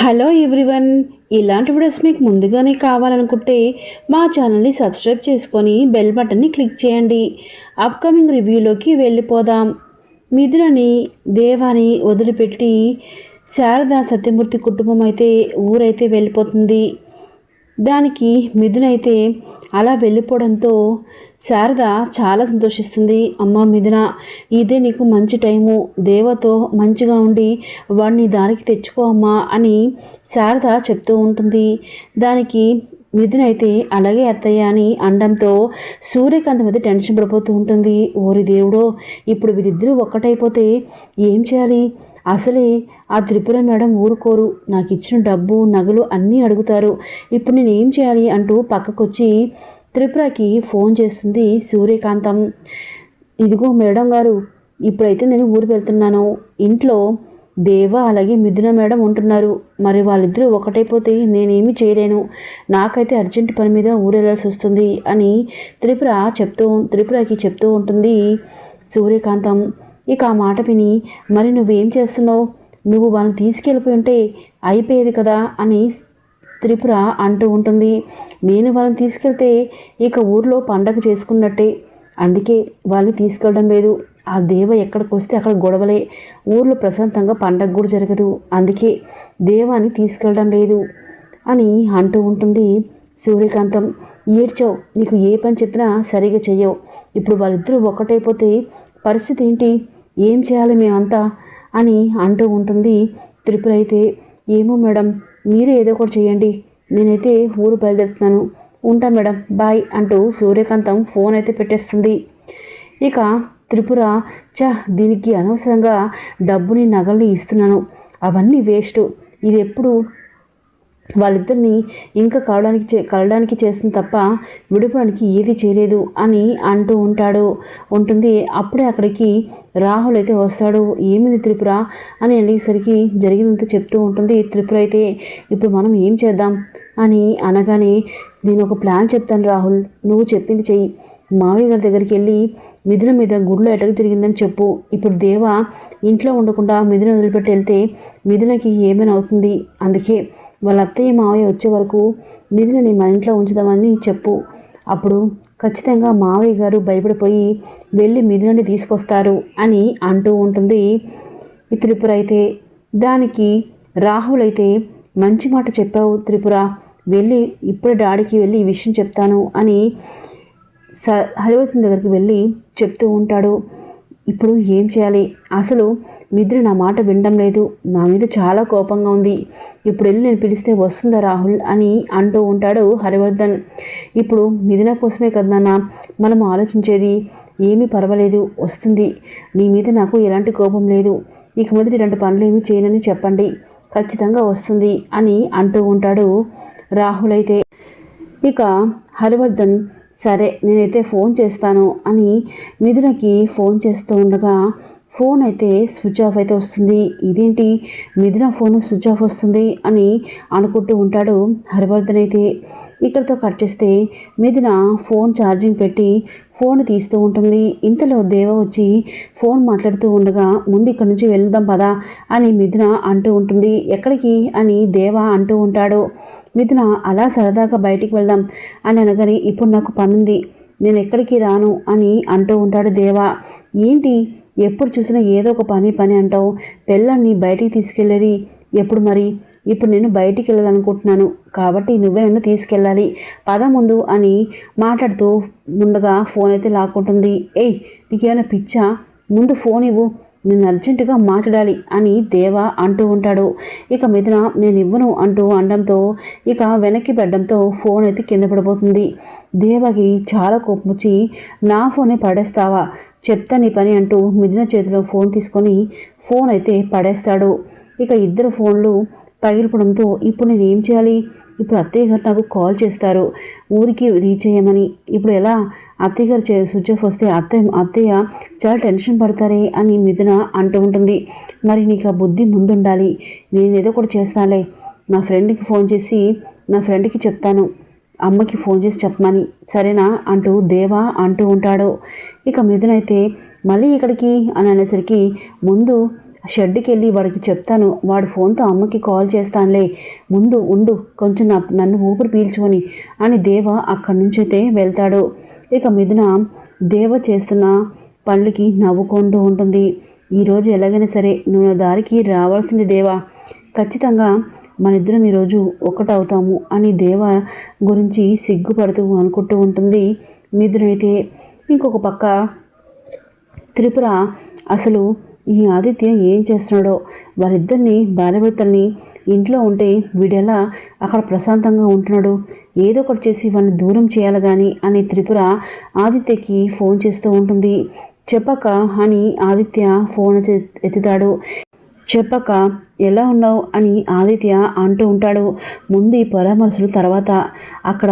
Hello everyone ఇలాంటి videos మీకు ముందుగానే కావాలనుకుంటే మా ఛానల్ని సబ్స్క్రైబ్ చేసుకొని బెల్ బటన్ని క్లిక్ చేయండి. అప్కమింగ్ రివ్యూలోకి వెళ్ళిపోదాం. మిథునని దేవాని వదిలిపెట్టి శారద సత్యమూర్తి కుటుంబం అయితే ఊరైతే వెళ్ళిపోతుంది. దానికి మిథునైతే అయితే అలా వెళ్ళిపోవడంతో శారద చాలా సంతోషిస్తుంది. అమ్మ మిథున ఇదే నీకు మంచి టైము. దేవతో మంచిగా ఉండి వాడిని దానికి తెచ్చుకో అమ్మా అని శారద చెప్తూ ఉంటుంది. దానికి మిథున అయితే అలాగే అత్తయ్య అని అనడంతో సూర్యకాంత్ మీద టెన్షన్ పడిపోతూ ఉంటుంది. ఓరి దేవుడో ఇప్పుడు వీరిద్దరూ ఒక్కటైపోతే ఏం చేయాలి? అసలే ఆ త్రిపుర మేడం ఊరుకోరు. నాకు ఇచ్చిన డబ్బు నగలు అన్నీ అడుగుతారు. ఇప్పుడు నేను ఏం చేయాలి అంటూ పక్కకొచ్చి త్రిపురకి ఫోన్ చేస్తుంది సూర్యకాంతం. ఇదిగో మేడం గారు ఇప్పుడైతే నేను ఊరు వెళ్తున్నాను. ఇంట్లో దేవ అలాగే మిథున మేడం ఉంటున్నారు. మరి వాళ్ళిద్దరూ ఒకటైపోతే నేనేమి చేయలేను. నాకైతే అర్జెంట్ పని మీద ఊరు వెళ్ళాల్సి వస్తుంది అని త్రిపుర చెప్తూ త్రిపురకి చెప్తూ ఉంటుంది సూర్యకాంతం. ఇక ఆ మాట విని మరి నువ్వేం చేస్తున్నావు? నువ్వు వాళ్ళని తీసుకెళ్ళిపోయి ఉంటే అయిపోయేది కదా అని త్రిపుర అంటూ ఉంటుంది. నేను వాళ్ళని తీసుకెళ్తే ఇక ఊర్లో పండగ చేసుకున్నట్టే. అందుకే వాళ్ళని తీసుకెళ్ళడం లేదు. ఆ దేవ ఎక్కడికి వస్తే అక్కడ గొడవలే. ఊర్లో ప్రశాంతంగా పండగ కూడా జరగదు. అందుకే దేవాన్ని తీసుకెళ్ళడం లేదు అని అంటూ ఉంటుంది సూర్యకాంతం. ఏడ్చావు? నీకు ఏ పని చెప్పినా సరిగా చెయ్యవు. ఇప్పుడు వాళ్ళిద్దరూ ఒక్కటైపోతే పరిస్థితి ఏంటి? ఏం చేయాలి మేమంతా అని అంటూ ఉంటుంది. త్రిపుర అయితే ఏమో మేడం మీరే ఏదో ఒకటి చేయండి. నేనైతే ఊరు బయలుదేరుతున్నాను. ఉంటా మేడం బాయ్ అంటూ సూర్యకాంతం ఫోన్ అయితే పెట్టేస్తుంది. ఇక త్రిపుర చ దీనికి అనవసరంగా డబ్బుని నగల్ని ఇస్తున్నాను. అవన్నీ వేస్ట్. ఇది ఎప్పుడు వాళ్ళిద్దరిని ఇంకా కలవడానికి చే కలవడానికి చేస్తుంది తప్ప విడిపోవడానికి ఏది చేయలేదు అని అంటూ ఉంటాడు. ఉంటుంది. అప్పుడే అక్కడికి రాహుల్ అయితే వస్తాడు. ఏమిది త్రిపుర? అని అడిగేసరికి జరిగిందంతా చెప్తూ ఉంటుంది. త్రిపుర అయితే ఇప్పుడు మనం ఏం చేద్దాం? అని అనగానే నేను ఒక ప్లాన్ చెప్తాను రాహుల్. నువ్వు చెప్పింది చెయ్యి. మావయ్య గారి దగ్గరికి వెళ్ళి మిథున మీద గుడిలో ఎటక జరిగిందని చెప్పు. ఇప్పుడు దేవ ఇంట్లో ఉండకుండా మిథున వదిలిపెట్టి వెళ్తే మిథునకి ఏమైనా అవుతుంది? అందుకే వాళ్ళ అత్తయ్య మావయ్య వచ్చే వరకు మిథునని మన ఇంట్లో ఉంచుదామని చెప్పు. అప్పుడు ఖచ్చితంగా మావయ్య గారు భయపడిపోయి వెళ్ళి మిథునని తీసుకొస్తారు అని అంటూ ఉంటుంది త్రిపుర అయితే. దానికి రాహుల్ అయితే మంచి మాట చెప్పావు త్రిపుర. వెళ్ళి ఇప్పుడే డాడీకి వెళ్ళి ఈ విషయం చెప్తాను అని స హరివర్ధన్ దగ్గరికి వెళ్ళి చెప్తూ ఉంటాడు. ఇప్పుడు ఏం చేయాలి? అసలు మిద్రి నా మాట వినడం లేదు. నా మీద చాలా కోపంగా ఉంది. ఇప్పుడు వెళ్ళి నేను పిలిస్తే వస్తుందా రాహుల్ అని అంటూ ఉంటాడు హరివర్ధన్. ఇప్పుడు మిథున కోసమే కదా మనం ఆలోచించేది. ఏమీ పర్వాలేదు వస్తుంది. నీ మీద నాకు ఎలాంటి కోపం లేదు. ఇక మీద ఇలాంటి పనులు ఏమీ చేయనని చెప్పండి. ఖచ్చితంగా వస్తుంది అని అంటూ ఉంటాడు రాహుల్ అయితే. ఇక హరివర్ధన్ సరే నేనైతే ఫోన్ చేస్తాను అని మిథునకి ఫోన్ చేస్తూ ఉండగా ఫోన్ అయితే స్విచ్ ఆఫ్ అయితే వస్తుంది. ఇదేంటి? మిథున ఫోన్ స్విచ్ ఆఫ్ వస్తుంది అని అనుకుంటూ ఉంటాడు హరివర్ధన్ అయితే. ఇక్కడితో కట్ చేస్తే మిథున ఫోన్ ఛార్జింగ్ పెట్టి ఫోన్ తీస్తూ ఉంటుంది. ఇంతలో దేవ వచ్చి ఫోన్ మాట్లాడుతూ ఉండగా ముందు ఇక్కడి నుంచి వెళ్దాం పదా అని మిథున అంటూ ఉంటుంది. ఎక్కడికి? అని దేవ అంటూ ఉంటాడు. మిథున అలా సరదాగా బయటికి వెళ్దాం అని అనగానే ఇప్పుడు నాకు పనుంది. నేను ఎక్కడికి రాను అని అంటూ ఉంటాడు దేవా. ఏంటి? ఎప్పుడు చూసినా ఏదో ఒక పని పని అంటావు. పిల్లల్ని బయటికి తీసుకెళ్ళేది ఎప్పుడు మరి? ఇప్పుడు నేను బయటికి వెళ్ళాలనుకుంటున్నాను కాబట్టి నువ్వే నన్ను తీసుకెళ్ళాలి. పద ముందు అని మాట్లాడుతూ ఉండగా ఫోన్ అయితే లాక్కుంటుంది. ఏయ్ నీకేమైనా పిచ్చా? ముందు ఫోన్ ఇవ్వు. నేను అర్జెంటుగా మాట్లాడాలి అని దేవ అంటూ ఉంటాడు. ఇక మిథున నేను ఇవ్వను అంటూ అనడంతో ఇక వెనక్కి పెట్టడంతో ఫోన్ అయితే కింద పడిపోతుంది. దేవకి చాలా కోపం వచ్చి నా ఫోనే పడేస్తావా? చెప్తా నీ పని అంటూ మిథున చేతిలో ఫోన్ తీసుకొని ఫోన్ అయితే పడేస్తాడు. ఇక ఇద్దరు ఫోన్లు పగిలిపడంతో ఇప్పుడు నేను ఏం చేయాలి? ఇప్పుడు అత్తయ్య గారు నాకు కాల్ చేస్తారు. ఊరికి రీచ్ అయ్యామని. ఇప్పుడు ఎలా? అత్తయ్య గారు చే స్విచ్ ఆఫ్ వస్తే అత్తయ్య అత్తయ్య చాలా టెన్షన్ పడతారే అని మిథున అంటూ ఉంటుంది. మరి నీకు ఆ బుద్ధి ముందుండాలి. నేను ఏదో కూడా చేస్తానులే. నా ఫ్రెండ్కి ఫోన్ చేసి నా ఫ్రెండ్కి చెప్తాను. అమ్మకి ఫోన్ చేసి చెప్పమని. సరేనా? అంటూ దేవా అంటూ ఉంటాడు. ఇక మిథునైతే మళ్ళీ ఇక్కడికి అని అనేసరికి ముందు షెడ్కి వెళ్ళి వాడికి చెప్తాను. వాడి ఫోన్తో అమ్మకి కాల్ చేస్తానులే. ముందు ఉండు. కొంచెం నా నన్ను ఊపిరి పీల్చుకొని అని దేవ అక్కడి నుంచి అయితే వెళ్తాడు. ఇక మిథున దేవ చేస్తున్న పనులకి నవ్వుకుంటూ ఉంటుంది. ఈరోజు ఎలాగైనా సరే నువ్వు నా దారికి రావాల్సింది దేవా. ఖచ్చితంగా మన ఇద్దరం ఈరోజు ఒకటవుతాము అని దేవ గురించి సిగ్గుపడుతూ అనుకుంటూ ఉంటుంది మిథునైతే. ఇంకొక పక్క త్రిపుర అసలు ఈ ఆదిత్య ఏం చేస్తున్నాడో? వారిద్దరిని భార్యభర్తల్ని ఇంట్లో ఉంటే వీడెలా అక్కడ ప్రశాంతంగా ఉంటున్నాడు? ఏదో ఒకటి చేసి వాడిని దూరం చేయాలి కానీ అని త్రిపుర ఆదిత్యకి ఫోన్ చేస్తూ ఉంటుంది. చెప్పక అని ఆదిత్య ఫోన్ ఎత్తుతాడు. చెప్పక ఎలా ఉన్నావు? అని ఆదిత్య అంటూ ఉంటాడు. ముందు ఈ పరామర్శలు తర్వాత అక్కడ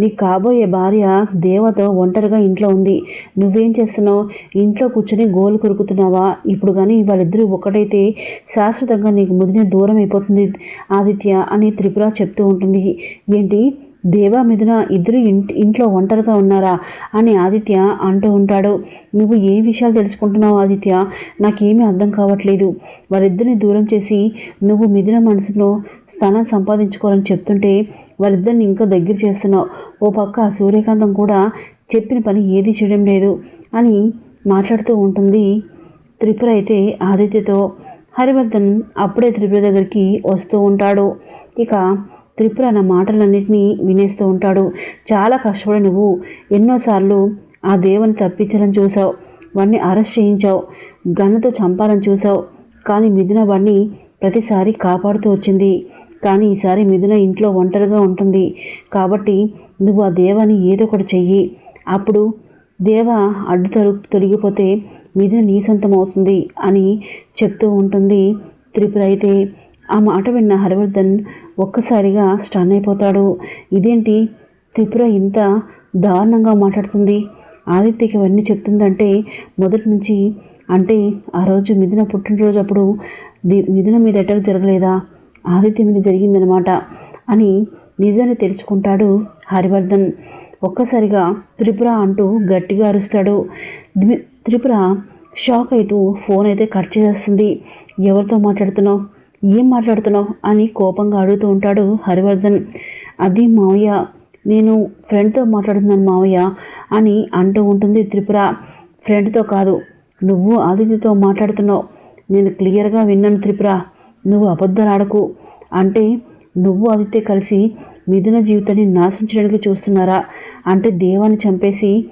నీ కాబోయే భార్య దేవతో ఒంటరిగా ఇంట్లో ఉంది. నువ్వేం చేస్తున్నావు? ఇంట్లో కూర్చొని గోలు కొరుకుతున్నావా? ఇప్పుడు కానీ వాళ్ళిద్దరూ ఒకటైతే శాశ్వతంగా నీకు ముదిన దూరం అయిపోతుంది ఆదిత్య అని త్రిపుర చెప్తూ ఉంటుంది. ఏంటి? దేవా మిథున ఇద్దరు ఇంటి ఇంట్లో ఒంటరిగా ఉన్నారా? అని ఆదిత్య అంటూ ఉంటాడు. నువ్వు ఏ విషయాలు తెలుసుకుంటున్నావు ఆదిత్య? నాకేమీ అర్థం కావట్లేదు. వారిద్దరిని దూరం చేసి నువ్వు మిథున మనసులో స్థానం సంపాదించుకోవాలని చెప్తుంటే వారిద్దరిని ఇంకా దగ్గర చేస్తున్నావు. ఓ పక్క సూర్యకాంతం కూడా చెప్పిన పని ఏది చేయడం లేదు అని మాట్లాడుతూ ఉంటుంది త్రిపుర. అయితే ఆదిత్యతో హరివర్ధన్ అప్పుడే త్రిపుర దగ్గరికి వస్తూ ఉంటాడు. ఇక త్రిపుర నా మాటలన్నింటినీ వినేస్తూ ఉంటాడు. చాలా కష్టపడి నువ్వు ఎన్నోసార్లు ఆ దేవుని తప్పించాలని చూసావు వాడిని అరెస్ట్ చేయించావు. గన్నతో చంపాలని చూసావు కానీ మిథున వాడిని ప్రతిసారి కాపాడుతూ వచ్చింది. కానీ ఈసారి మిథున ఇంట్లో ఒంటరిగా ఉంటుంది. కాబట్టి నువ్వు ఆ దేవాన్ని ఏదో ఒకటి చెయ్యి. అప్పుడు దేవ అడ్డు తొలి తొలగిపోతే మిథున నీ సొంతం అవుతుంది అని చెప్తూ ఉంటుంది త్రిపుర. అయితే ఆ మాట విన్న హరివర్ధన్ ఒక్కసారిగా స్టన్ అయిపోతాడు. ఇదేంటి? త్రిపుర ఇంత దారుణంగా మాట్లాడుతుంది. ఆదిత్యకి ఇవన్నీ చెప్తుందంటే మొదటి నుంచి అంటే ఆ రోజు మిథున పుట్టినరోజు అప్పుడు ది మిథున మీద అటాక్ జరగలేదా? ఆదిత్య మీద జరిగిందనమాట అని నిజాన్ని తెలుసుకుంటాడు హరివర్ధన్. ఒక్కసారిగా త్రిపుర అంటూ గట్టిగా అరుస్తాడు. త్రిపుర షాక్ అవుతూ ఫోన్ అయితే కట్ చేసేస్తుంది. ఎవరితో మాట్లాడుతున్నావు? ఏం మాట్లాడుతున్నావు? అని కోపంగా అడుగుతూ ఉంటాడు హరివర్ధన్. అది మావయ్య నేను ఫ్రెండ్తో మాట్లాడుతున్నాను మావయ్య అని అంటూ ఉంటుంది త్రిపుర. ఫ్రెండ్తో కాదు నువ్వు ఆదిత్యతో మాట్లాడుతున్నావు. నేను క్లియర్గా విన్నాను త్రిపుర. నువ్వు అబద్ధాలు ఆడకు. అంటే నువ్వు ఆదిత్య కలిసి మిథున జీవితాన్ని నాశనం చేయడానికి చూస్తున్నారా? అంటే దేవాన్ని చంపేసి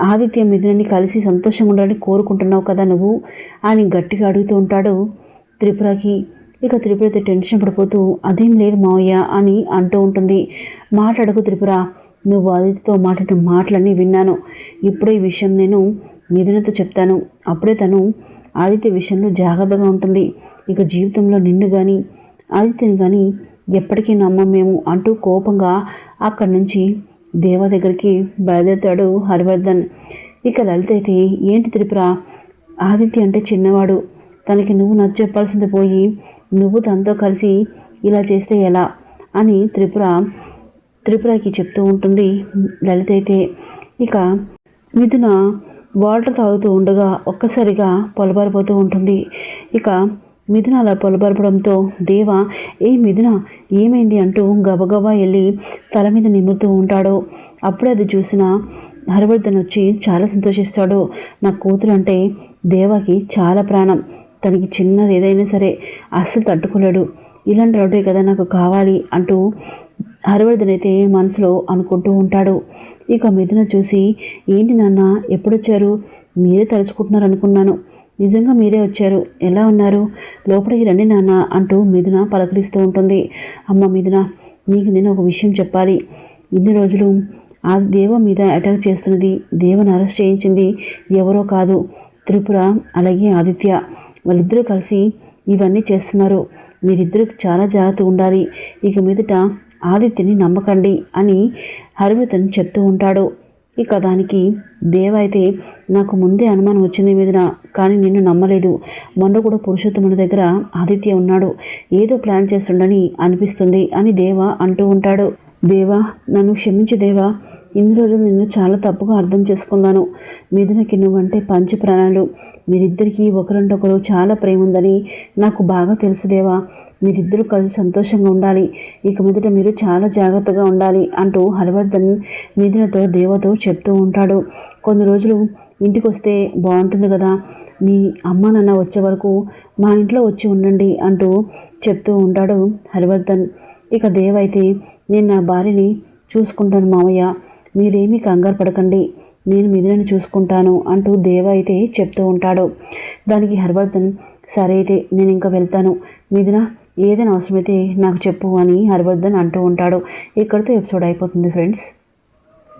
ఆదిత్య మిథునని కలిసి సంతోషంగా ఉండాలని కోరుకుంటున్నావు కదా నువ్వు? అని గట్టిగా అడుగుతూ ఉంటాడు త్రిపురకి. ఇక త్రిపుర అయితే టెన్షన్ పడిపోతూ అదేం లేదు మావయ్య అని అంటూ ఉంటుంది. మాట్లాడకు త్రిపుర నువ్వు ఆదిత్యతో మాట్లాడిన మాటలన్నీ విన్నాను. ఇప్పుడే ఈ విషయం నేను మిథునతో చెప్తాను. అప్పుడే తను ఆదిత్య విషయంలో జాగ్రత్తగా ఉంటుంది. ఇక జీవితంలో నిన్ను కానీ ఆదిత్యని కానీ ఎప్పటికీ నమ్మం మేము అంటూ కోపంగా అక్కడి నుంచి దేవ దగ్గరికి బయలుదేరుతాడు హరివర్ధన్. ఇక లలిత అయితే ఏంటి త్రిపుర ఆదిత్య అంటే చిన్నవాడు. తనకి నువ్వు నచ్చ చెప్పాల్సింది పోయి నువ్వు తనతో కలిసి ఇలా చేస్తే ఎలా? అని త్రిపుర త్రిపురకి చెప్తూ ఉంటుంది. లలిత అయితే ఇక మిథున వాటర్ తాగుతూ ఉండగా ఒక్కసారిగా పొలబారిపోతూ ఉంటుంది. ఇక మిథున అలా పొలబరపడంతో దేవ ఏ మిథున ఏమైంది అంటూ గబగబా వెళ్ళి తల మీద నిమ్ముతూ ఉంటాడు. అప్పుడే అది చూసిన హరివర్ధన్ వచ్చి చాలా సంతోషిస్తాడు. నా కూతురు అంటే దేవకి చాలా ప్రాణం. తనకి చిన్నది ఏదైనా సరే అస్సలు తట్టుకోలేడు. ఇలాంటి రోడ్డే కదా నాకు కావాలి అంటూ హరివర్ధన్ అయితే మనసులో అనుకుంటూ ఉంటాడు. ఇక మిథున చూసి ఏంటి నాన్న ఎప్పుడొచ్చారు? మీరే తలుచుకుంటున్నారు అనుకున్నాను. నిజంగా మీరే వచ్చారు. ఎలా ఉన్నారు? లోపలికి రండి నాన్న అంటూ మిథున పలకరిస్తూ ఉంటుంది. అమ్మ మిథున నీకు నేను ఒక విషయం చెప్పాలి. ఇన్ని రోజులు ఆ దేవ మీద అటాక్ చేస్తున్నది దేవను అరెస్ట్ చేయించింది ఎవరో కాదు. త్రిపుర అలాగే ఆదిత్య. వాళ్ళిద్దరూ కలిసి ఇవన్నీ చేస్తున్నారు. మీరిద్దరూ చాలా జాగ్రత్తగా ఉండాలి. ఇక మీదట ఆదిత్యని నమ్మకండి అని హరిమృతను చెప్తూ ఉంటాడు. ఇక దానికి దేవ అయితే నాకు ముందే అనుమానం వచ్చింది మీదన కానీ నిన్ను నమ్మలేదు. మొన్న కూడా పురుషోత్తముని దగ్గర ఆదిత్య ఉన్నాడు. ఏదో ప్లాన్ చేస్తుండని అనిపిస్తుంది అని దేవ అంటూ ఉంటాడు. దేవా నన్ను క్షమించు దేవా. ఇన్ని రోజులు నిన్ను చాలా తప్పుగా అర్థం చేసుకున్నాను. మిథునకి నువ్వంటే పంచ ప్రాణాలు. మీరిద్దరికీ ఒకరంటొకరు చాలా ప్రేమ ఉందని నాకు బాగా తెలుసు దేవా. మీరిద్దరూ కలిసి సంతోషంగా ఉండాలి. ఇక మీదట మీరు చాలా జాగ్రత్తగా ఉండాలి అంటూ హరివర్ధన్ మీదనతో దేవతో చెప్తూ ఉంటాడు. కొన్ని రోజులు ఇంటికి వస్తే బాగుంటుంది కదా. మీ అమ్మ నాన్న వచ్చే వరకు మా ఇంట్లో వచ్చి ఉండండి అంటూ చెప్తూ ఉంటాడు హరివర్ధన్. ఇక దేవైతే నేను నా భార్యని చూసుకుంటాను మామయ్య మీరేమీ కంగారు పడకండి. నేను మిథునని చూసుకుంటాను అంటూ దేవ అయితే చెప్తూ ఉంటాడు. దానికి హరివర్ధన్ సరే అయితే నేను ఇంకా వెళ్తాను. మిథున ఏదైనా అవసరమైతే నాకు చెప్పు అని హరివర్ధన్ అంటూ ఉంటాడు. ఇక్కడితో ఎపిసోడ్ అయిపోతుంది ఫ్రెండ్స్.